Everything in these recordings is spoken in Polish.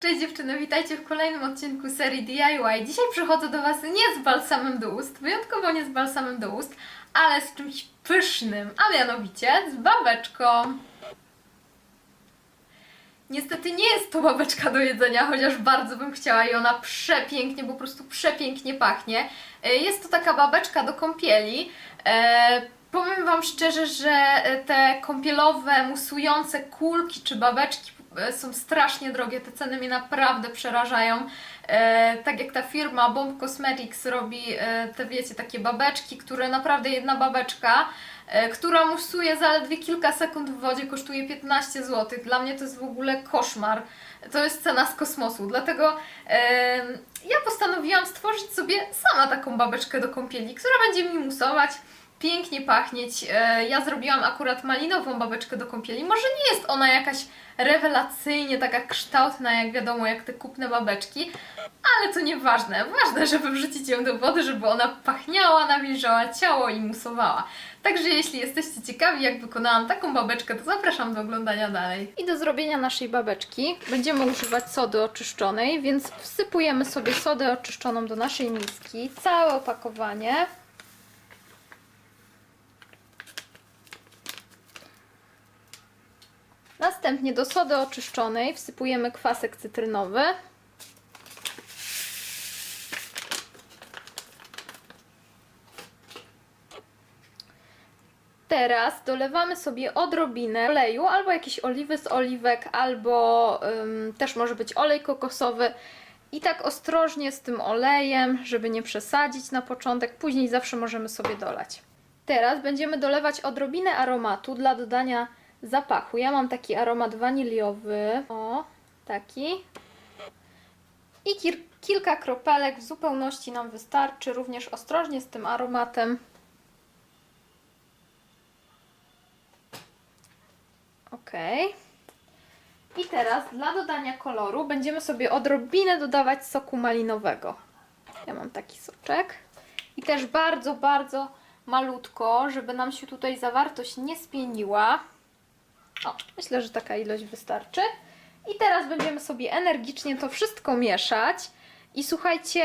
Cześć dziewczyny, witajcie w kolejnym odcinku serii DIY. Dzisiaj przychodzę do Was nie z balsamem do ust, wyjątkowo nie z balsamem do ust, ale z czymś pysznym, a mianowicie z babeczką. Niestety nie jest to babeczka do jedzenia, chociaż bardzo bym chciała i ona przepięknie, po prostu przepięknie pachnie. E, Jest to taka babeczka do kąpieli. E, Powiem Wam szczerze, że te kąpielowe, musujące kulki czy babeczki e, są strasznie drogie. Te ceny mnie naprawdę przerażają. E, tak jak ta firma Bomb Cosmetics robi e, te, wiecie, takie babeczki, które naprawdę jedna babeczka, e, która musuje zaledwie kilka sekund w wodzie, kosztuje 15 zł. Dla mnie to jest w ogóle koszmar. To jest cena z kosmosu. Dlatego e, ja postanowiłam stworzyć sobie sama taką babeczkę do kąpieli, która będzie mi musować pięknie pachnieć. E, Ja zrobiłam akurat malinową babeczkę do kąpieli. Może nie jest ona jakaś rewelacyjnie taka kształtna, jak wiadomo, jak te kupne babeczki, ale to nieważne. Ważne, żeby wrzucić ją do wody, żeby ona pachniała, nawilżała ciało i musowała. Także jeśli jesteście ciekawi, jak wykonałam taką babeczkę, to zapraszam do oglądania dalej. I do zrobienia naszej babeczki będziemy używać sody oczyszczonej, więc wsypujemy sobie sodę oczyszczoną do naszej miski. Całe opakowanie. Następnie do sody oczyszczonej wsypujemy kwasek cytrynowy. Teraz dolewamy sobie odrobinę oleju, albo jakieś oliwy z oliwek, albo ym, też może być olej kokosowy. I tak ostrożnie z tym olejem, żeby nie przesadzić na początek, później zawsze możemy sobie dolać. Teraz będziemy dolewać odrobinę aromatu dla dodania zapachu. Ja mam taki aromat waniliowy. O, taki. I kilka kropelek w zupełności nam wystarczy. Również ostrożnie z tym aromatem. Ok. I teraz dla dodania koloru będziemy sobie odrobinę dodawać soku malinowego. Ja mam taki soczek. I też bardzo, bardzo malutko, żeby nam się tutaj zawartość nie spieniła. O, myślę, że taka ilość wystarczy. I teraz będziemy sobie energicznie to wszystko mieszać. I słuchajcie,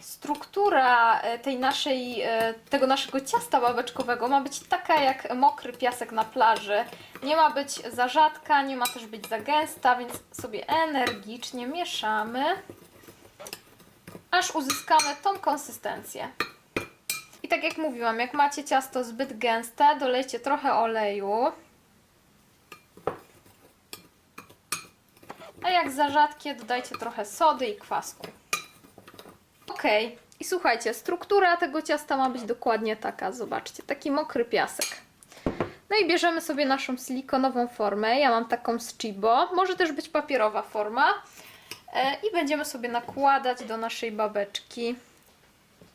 struktura e, tej naszej, e, tego naszego ciasta babeczkowego ma być taka jak mokry piasek na plaży. Nie ma być za rzadka, nie ma też być za gęsta, więc sobie energicznie mieszamy, aż uzyskamy tą konsystencję. I tak jak mówiłam, jak macie ciasto zbyt gęste, dolejcie trochę oleju. A jak za rzadkie, dodajcie trochę sody i kwasku. Ok, i słuchajcie, struktura tego ciasta ma być dokładnie taka. Zobaczcie, taki mokry piasek. No i bierzemy sobie naszą silikonową formę. Ja mam taką z Chibo. Może też być papierowa forma. E, I będziemy sobie nakładać do naszej babeczki.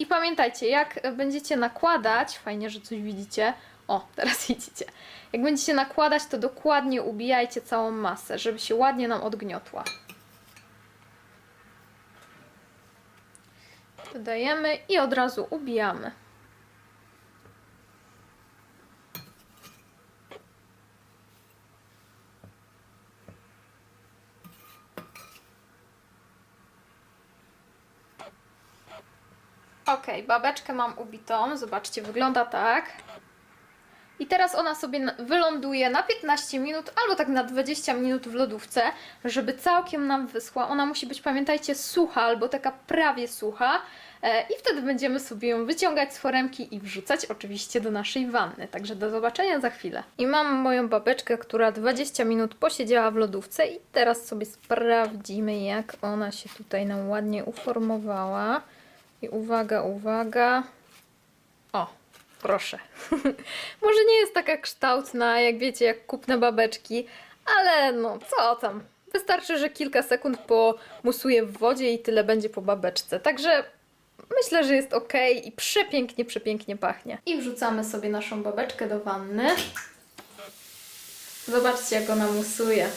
I pamiętajcie, jak będziecie nakładać, fajnie, że coś widzicie. O, teraz widzicie. Jak będziecie nakładać, to dokładnie ubijajcie całą masę, żeby się ładnie nam odgniotła. Dodajemy i od razu ubijamy. Ok, babeczkę mam ubitą. Zobaczcie, wygląda tak. I teraz ona sobie wyląduje na 15 minut albo tak na 20 minut w lodówce, żeby całkiem nam wyschła. Ona musi być, pamiętajcie, sucha albo taka prawie sucha. E, I wtedy będziemy sobie ją wyciągać z foremki i wrzucać oczywiście do naszej wanny. Także do zobaczenia za chwilę. I mam moją babeczkę, która 20 minut posiedziała w lodówce i teraz sobie sprawdzimy, jak ona się tutaj nam ładnie uformowała. I uwaga, uwaga. O, proszę. Może nie jest taka kształtna, jak wiecie, jak kupne babeczki, ale no co tam. Wystarczy, że kilka sekund pomusuję w wodzie i tyle będzie po babeczce. Także myślę, że jest ok i przepięknie, przepięknie pachnie. I wrzucamy sobie naszą babeczkę do wanny. Zobaczcie, jak ona musuje.